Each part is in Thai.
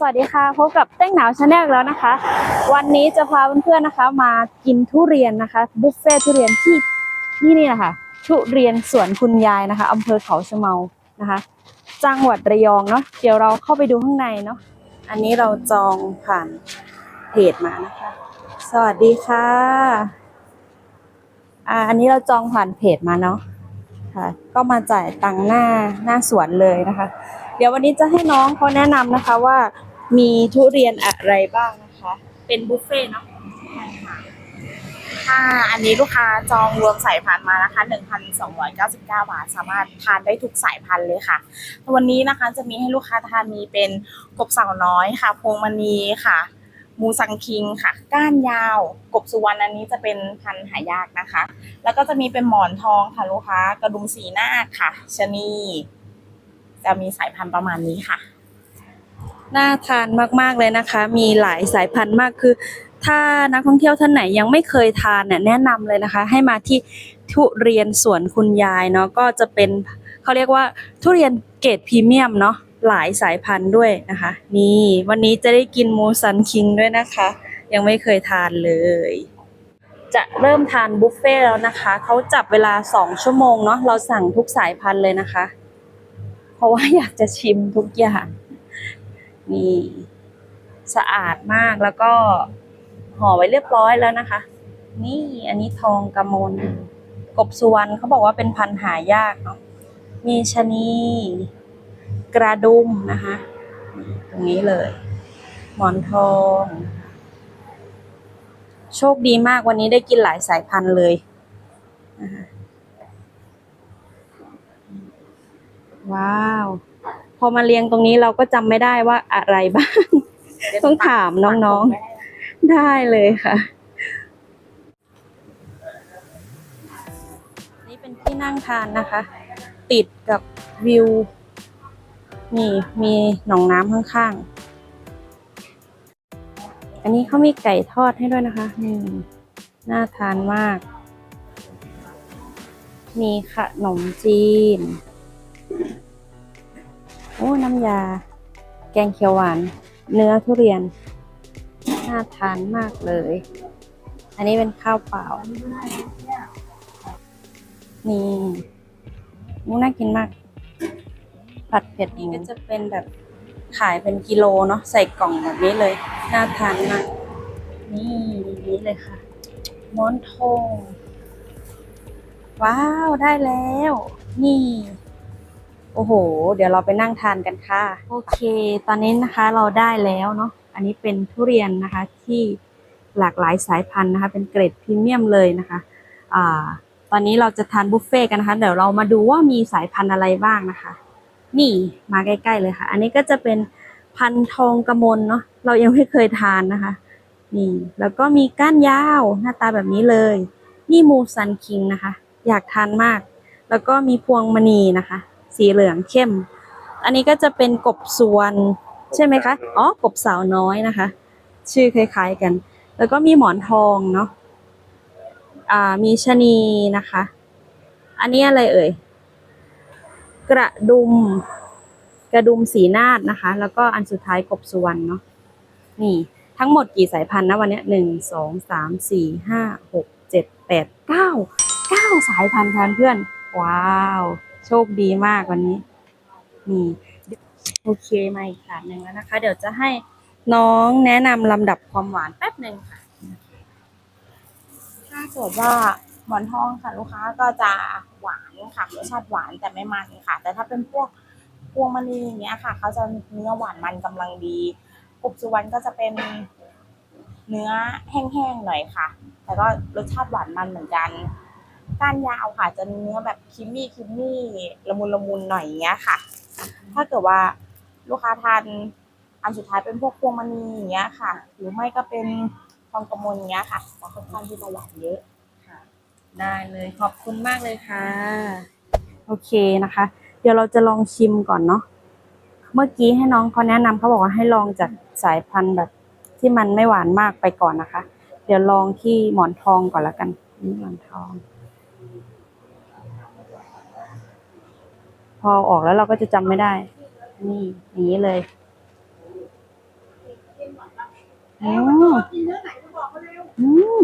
สวัสดีค่ะพบกับเต้งหนาวชาแนลแล้วนะคะ วันนี้จะพาเพื่อนๆนะคะ มากินทุเรียนนะคะบุฟเฟ่ทุเรียนที่ที่นี่นะคะทุเรียนสวนคุณยายนะคะอำเภอเขาชะเมานะคะ จังหวัดระยองเนาะเดี๋ยวเราเข้าไปดูข้างในเนาะอันนี้เราจองผ่านเพจมานะคะ สวัสดีค่ะอ่าอันนี้เราจองผ่านเพจมาเนาะค่ะ ก็มาจ่ายตังค์หน้าหน้าสวนเลยนะคะ เดี๋ยววันนี้จะให้น้องเขาแนะนำนะคะว่า มีทุเรียนอะไรบ้างนะคะ เป็นบุฟเฟ่ต์เนาะค่ะอันนี้ลูกค้าจองรวมสายพันธุ์มานะคะ 1,299 บาท สามารถทานได้ทุกสายพันธุ์เลยค่ะ วันนี้นะคะจะมีให้ลูกค้าทานมีเป็นกบสาวน้อยค่ะ พวงมณีค่ะมูสังคิงค่ะ ก้านยาว กบสุวรรณอันนี้จะเป็นพันธุ์หายากนะคะ แล้วก็จะมีเป็นหมอนทองค่ะลูกค้ากระดุมสีหน้าคค่ะชะนี จะมีสายพันธุ์ประมาณนี้ค่ะ น่าทานมากๆเลยนะคะ มีหลายสายพันธุ์มากคือ ถ้านักท่องเที่ยวท่านไหนยังไม่เคยทานเนี่ยแนะนำเลยนะคะ ให้มาที่ทุเรียนสวนคุณยายเนาะก็จะเป็นเขาเรียกว่าทุเรียนเกรดพรีเมียมเนาะหลายสายพันธุ์ด้วยนะคะ นี่วันนี้จะได้กินมูซันคิงด้วยนะคะ ยังไม่เคยทานเลย จะเริ่มทานบุฟเฟ่ต์แล้วนะคะเขาจับเวลา2ชั่วโมงเนาะเราสั่งทุกสายพันธุ์เลยนะคะ เพราะว่าอยากจะชิมทุกอย่าง นี่สะอาดมากแล้วก็ห่อไว้เรียบร้อยแล้วนะคะ นี่อันนี้ทองกระมลกบสุวรรณเขาบอกว่าเป็นพันธุ์หายากเนาะมีชะนีกระดุมนะคะนี่ตรงนี้เลย หมอนทอง โชคดีมากวันนี้ได้กินหลายสายพันธุ์เลยนะคะว้าว พอมาเรียงตรงนี้เราก็จำไม่ได้ว่าอะไรบ้าง ต้องถามน้องๆ ได้เลยค่ะ นี่เป็นที่นั่งทานนะคะ ติดกับวิว นี่มีหนองน้ำข้างๆ อันนี้เขามีไก่ทอดให้ด้วยนะคะ นี่น่าทานมาก มีขนมจีน โอ้น้ำยา แกงเขียวหวาน เนื้อทุเรียน น่าทานมากเลย อันนี้เป็นข้าวเปล่า นี่มูน่ากินมาก ผัดเผ็ดนี้ก็จะเป็นแบบขายเป็นกิโลเนาะใส่กล่องแบบนี้เลย น่าทานมาก นี่อย่างนี้เลยค่ะม้อนทองว้าว ได้แล้ว นี่ โอ้โห เดี๋ยวเราไปนั่งทานกันค่ะ โอเค ตอนนี้นะคะเราได้แล้วเนาะ อันนี้เป็นทุเรียนนะคะที่หลากหลายสายพันธุ์นะคะ เป็นเกรดพรีเมียมเลยนะคะอ่าตอนนี้เราจะทานบุฟเฟ่กันนะคะ เดี๋ยวเรามาดูว่ามีสายพันธุ์อะไรบ้างนะคะ นี่มาใกล้ๆเลยค่ะ อันนี้ก็จะเป็นพันธุ์ทองกระมลเนาะ เรายังไม่เคยทานนะคะ นี่ แล้วก็มีก้านยาวหน้าตาแบบนี้เลย นี่มูซันคิงนะคะ อยากทานมาก แล้วก็มีพวงมณีนะคะ สีเหลืองเข้ม อันนี้ก็จะเป็นกบสวนใช่ไหมคะ อ๋อ กบสาวน้อยนะคะ ชื่อคล้ายๆกัน แล้วก็มีหมอนทองเนาะ อ่า มีชะนีนะคะ อันนี้อะไรเอ่ย กระดุม กระดุมสีนาดนะคะ แล้วก็อันสุดท้ายกบสุวรรณเนาะ นี่ ทั้งหมดกี่สายพันธุ์นะวันนี้หนึ่ง สอง สาม สี่ ห้า หก เจ็ด แปด เก้า เก้าสายพันธุ์ค่ะเพื่อน ว้าว โชคดีมากวันนี้ นี่โอเคมาอีกถาดหนึ่งแล้วนะคะ เดี๋ยวจะให้น้องแนะนำลำดับความหวานแป๊บหนึ่งค่ะ ถ้าเกิดว่าหมอนทองค่ะลูกค้าก็จะหวานค่ะรสชาติหวานแต่ไม่มันค่ะ แต่ถ้าเป็นพวกพวงมณีอย่างเงี้ยค่ะ เขาจะเนื้อหวานมันกำลังดีกบสุวรรณก็จะเป็นเนื้อแห้งๆหน่อยค่ะ แต่ก็รสชาติหวานมันเหมือนกัน ก้านยาวค่ะ จะเนื้อแบบคิมมี่คิมมี่ละมุนละมุนหน่อยอย่างเงี้ยค่ะ ถ้าเกิดว่าลูกค้าทานอันสุดท้ายเป็นพวกพวงมณีอย่างเงี้ยค่ะ หรือไม่ก็เป็นทองกระมลอย่างเงี้ยค่ะจะค่อนข้างที่จะหวานเยอะได้เลยขอบคุณมากเลยค่ะ โอเคนะคะ เดี๋ยวเราจะลองชิมก่อนเนาะเมื่อกี้ให้น้องเขาแนะนำเขาบอกว่าให้ลองจากสายพันธุ์แบบที่มันไม่หวานมากไปก่อนนะคะ เดี๋ยวลองที่หมอนทองก่อนละกันนี่หมอนทอง อออกแล้วเราก็จะจำไม่ได้ นี่อย่างนี้เลยอืมอืม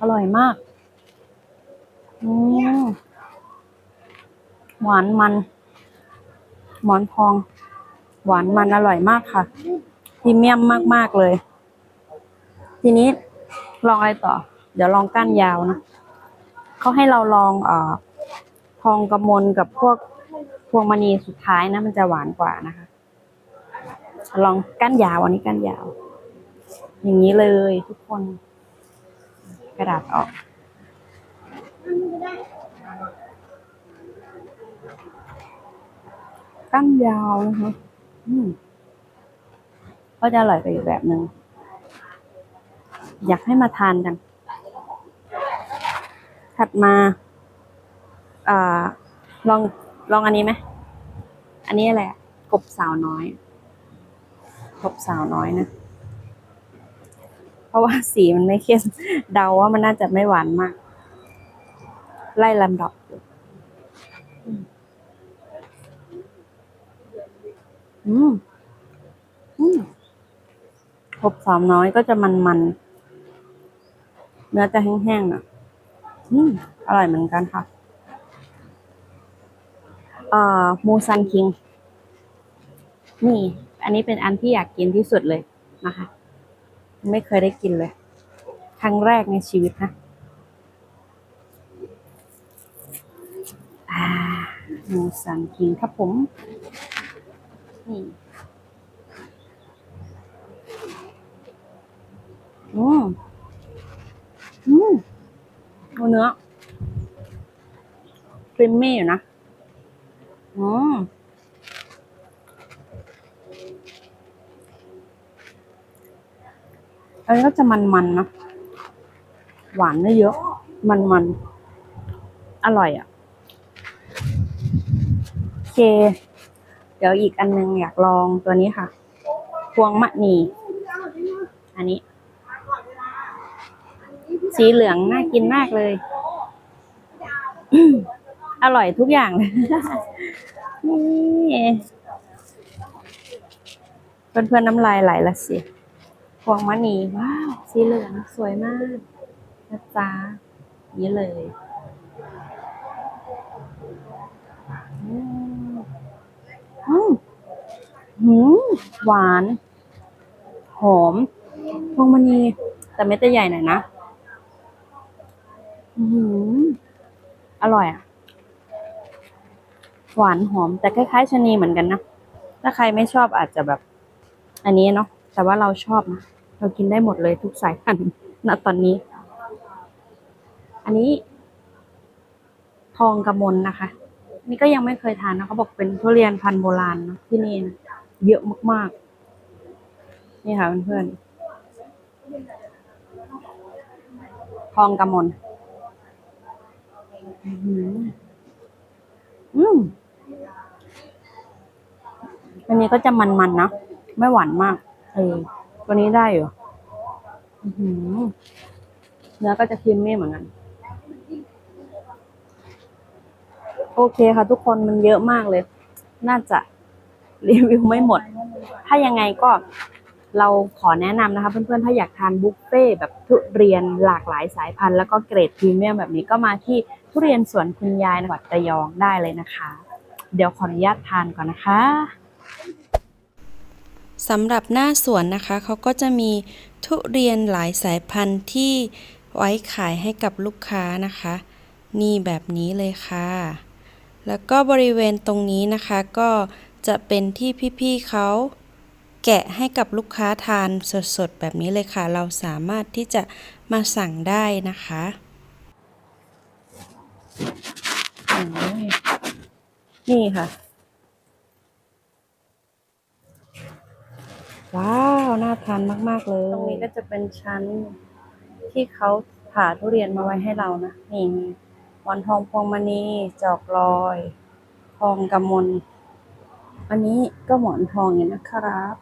อร่อยมากอืมหวานมัน หมอนทอง หวานมันอร่อยมากค่ะพรีเมียมมาก ๆ เลย ทีนี้ลองอะไรต่อ เดี๋ยวลองก้านยาวนะเขาให้เราลองเอ่อ ทองกระมลกับพวกพวงมณีสุดท้ายนะ มันจะหวานกว่านะคะ ลองก้านยาวอันนี้ก้านยาว อย่างนี้เลยทุกคน กระดาษออกก้านยาวนะคะอืมก็จะอร่อยไปอีกแบบหนึ่งอยากให้มาทานกันถัดมา อ่าลองลองอันนี้ไหมอันนี้อะไรอะกบสาวน้อยกบสาวน้อยนะ เพราะว่าสีมันไม่เข้มเดาว่ามันน่าจะไม่หวานมาก ไล่ลำดับอยู่อืมอืมกบสาวน้อยก็จะมันๆเนื้อจะแห้งๆอะอืมอร่อยเหมือนกันค่ะ อ่อมูซันคิง นี่ อันนี้เป็นอันที่อยากกินที่สุดเลยนะคะ ไม่เคยได้กินเลย ครั้งแรกในชีวิตนะมูซันคิงครับผม นี่อืมอืมเอาเนื้อครีมมี่อยู่นะ อืมอันนี้ก็จะมันๆนะ หวานไม่เยอะ มันๆ อร่อยอะโอเค เดี๋ยวอีกอันนึงอยากลองตัวนี้ค่ะ พวงมะนี อันนี้ สีเหลืองน่ากินมากเลย อืมอร่อยทุกอย่างเลยนี่เพื่อนๆน้ำลายไหลละสิพวงมะนีว้าว สีเหลืองสวยมากนะจ๊ะนี่เลยอืมอืมหืมหวาน หอม พวงมณี แต่เม็ดจะใหญ่หน่อยนะ อือหืออร่อยอะ หวานหอม แต่คล้ายๆชะนีเหมือนกันนะ ถ้าใครไม่ชอบอาจจะแบบ อันนี้เนาะแต่ว่าเราชอบนะเรากินได้หมดเลยทุกสายพันธุ์ณตอนนี้ อันนี้ ทองกระมลนะคะ นี่ก็ยังไม่เคยทานนะเขาบอกเป็นทุเรียนพันธุ์โบราณนะที่นี่นะเยอะมากๆ นี่ค่ะเพื่อนๆทองกระมลอื้อหืออืม อันนี้ก็จะมันๆนะ ไม่หวานมาก เออ ตัวนี้ได้อยู่หือเนื้อก็จะครีมมี่เหมือนกัน โอเคค่ะทุกคนมันเยอะมากเลย น่าจะรีวิวไม่หมด ถ้ายังไงก็เราขอแนะนำนะคะ เพื่อนๆ ถ้าอยากทานบุฟเฟ่แบบทุเรียนหลากหลายสายพันธุ์แล้วก็เกรดพรีเมียมแบบนี้ก็มาที่ทุเรียนสวนคุณยายจังหวัดระยองได้เลยนะคะ เดี๋ยวขออนุญาตทานก่อนนะคะ สำหรับหน้าสวนนะคะเขาก็จะมีทุเรียนหลายสายพันธุ์ที่ไว้ขายให้กับลูกค้านะคะ นี่แบบนี้เลยค่ะ แล้วก็บริเวณตรงนี้นะคะก็จะเป็นที่พี่ๆเขาแกะให้กับลูกค้าทานสดๆ แบบนี้เลยค่ะ เราสามารถที่จะมาสั่งได้นะคะนี่ค่ะ ว้าว น่าทานมาก ๆ เลย ตรงนี้ก็จะเป็นชั้นที่เขาผ่าทุเรียนมาไว้ให้เรานะ นี่มีหมอนทองพวงมณี จอกลอย ทองกำมล อันนี้ก็หมอนทองอย่างนะครับ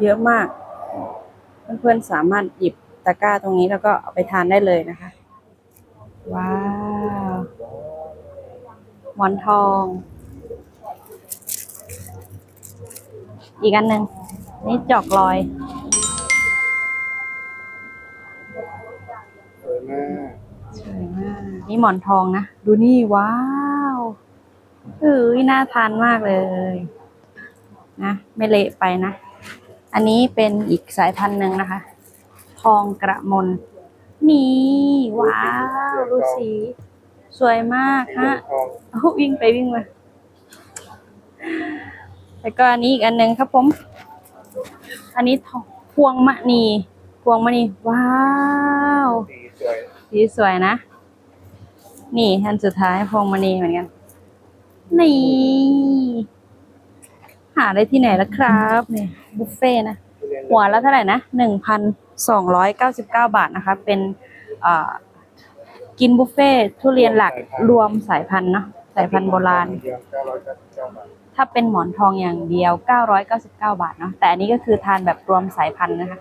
เยอะมาก เพื่อนๆสามารถหยิบตะกร้าตรงนี้แล้วก็เอาไปทานได้เลยนะคะ ว้าว หมอนทอง อีกอันหนึ่งนี่จอกลอยสวยมากสวยมากนี่หมอนทองนะ ดูนี่ว้าวเอ้ยน่าทานมากเลยนะไม่เละไปนะ อันนี้เป็นอีกสายพันธุ์หนึ่งนะคะ ทองกระมนนี่ว้าวดูสีสวยมากฮะทองโอ้วิ่งไปวิ่งมา แล้วก็อันนี้อีกอันหนึ่งครับผม อันนี้พวงมณีพวงมณีว้าวสีสวยนะ นี่อันสุดท้ายพวงมณีเหมือนกัน นี่ หาได้ที่ไหนล่ะครับเนี่ยบุฟเฟ่นะ หัวละเท่าไหร่นะหนึ่งพันสองร้อยเก้าสิบเก้าบาทนะคะ เป็นกินบุฟเฟ่ต์ทุเรียนหลักรวมสายพันธุ์เนาะสายพันธุ์โบราณ ถ้าเป็นหมอนทองอย่างเดียว 999 บาทเนาะแต่อันนี้ก็คือทานแบบรวมสายพันธุ์นะคะ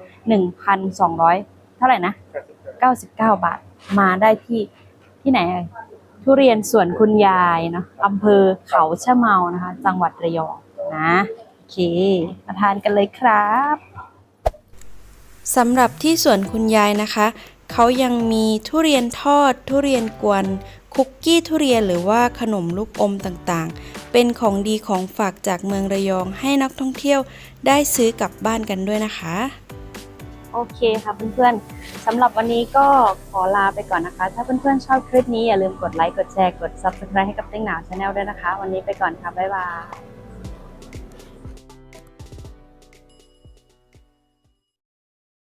1,200 เท่าไหร่นะ 99 บาทมาได้ที่ที่ไหนทุเรียนสวนคุณยายเนาะอำเภอเขาชะเมานะคะ จังหวัดระยองนะโอเคมาทานกันเลยครับสำหรับที่สวนคุณยายนะคะ เขายังมีทุเรียนทอดทุเรียนกวน คุกกี้ทุเรียนหรือว่าขนมลูกอมต่างๆ เป็นของดีของฝากจากเมืองระยองให้นักท่องเที่ยวได้ซื้อกลับบ้านกันด้วยนะคะ โอเคค่ะเพื่อนๆสำหรับวันนี้ก็ขอลาไปก่อนนะคะ ถ้าเพื่อนๆชอบคลิปนี้อย่าลืมกดไลค์ กดแชร์ กด Subscribe ให้กับเต้งหนาวชาแนลด้วยนะคะ วันนี้ไปก่อนค่ะ บ๊ายบาย